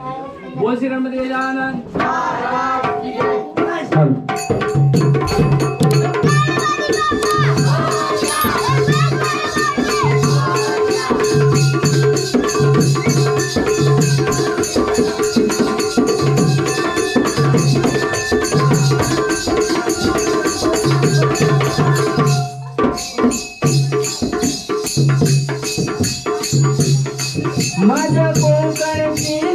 बोल श्रीरामदेव माझ्या कोकणची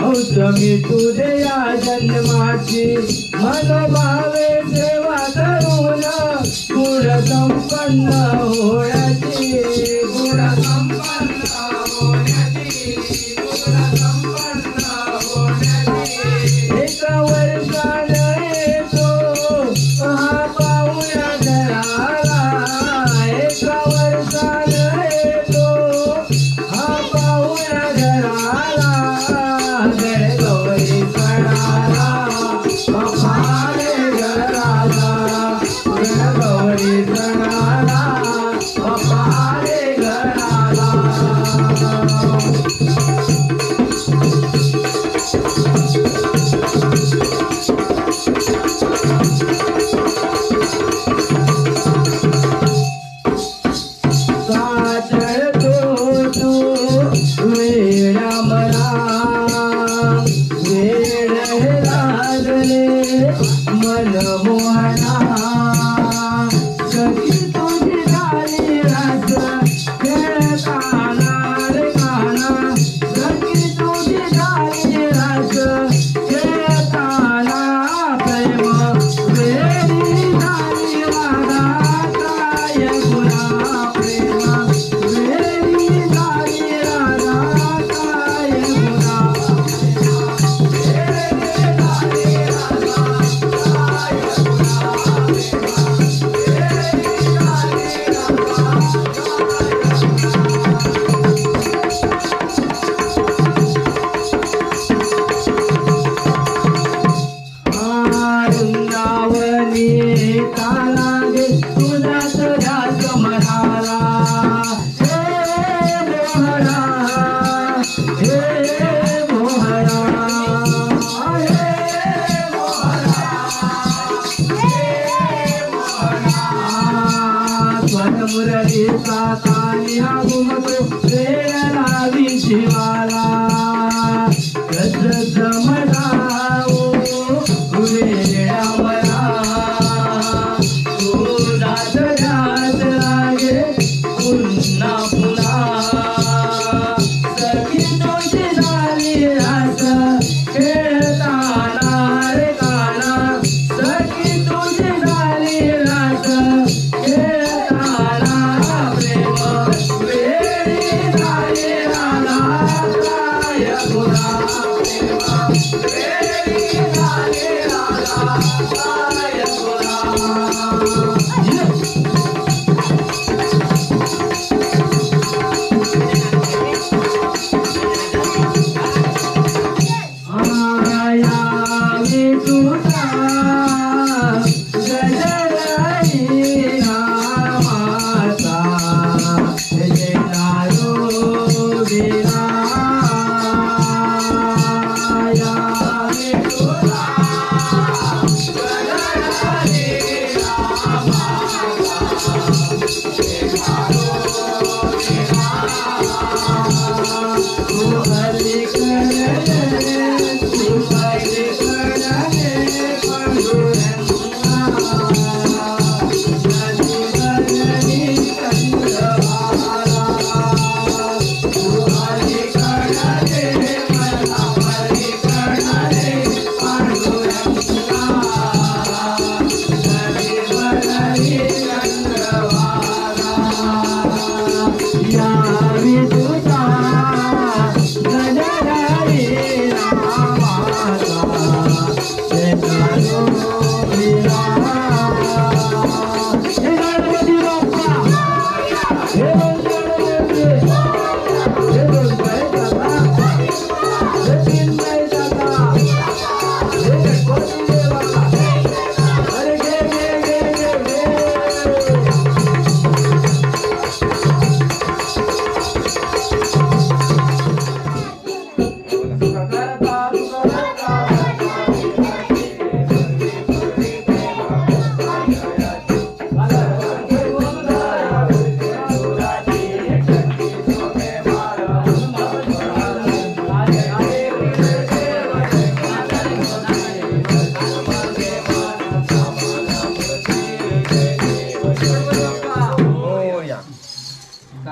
औषमी तुझ्या हो जन्माची. मनोभावे सेवा करून गुण संपन्न होय मुरली सातानिया शिवाला.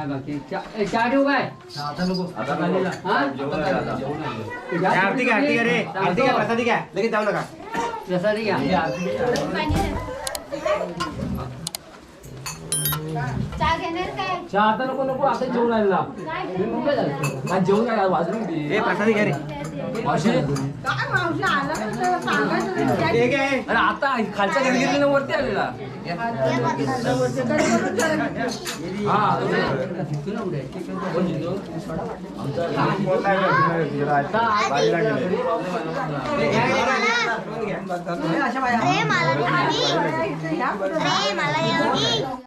बाकी? चा- ए, चहा ठेवू काय? आता नको. आता नको. हा? जेवण आहे आता. जेवण आहे. घ्या, आरती घ्या आरती घ्या रे. आरती घ्या प्रसादी घ्या. लगेच जाऊ नका. प्रसादी घ्या. चहा घेणार काय? चहा आता नको नको. आता जेवण आलेला. काय झालं काय जेवण काय वाजून ए प्रसादी घ्या रे. हे हे. अरे आता खालच्या घरी वरती आलेला हा गेले. ना. हे हे हे मला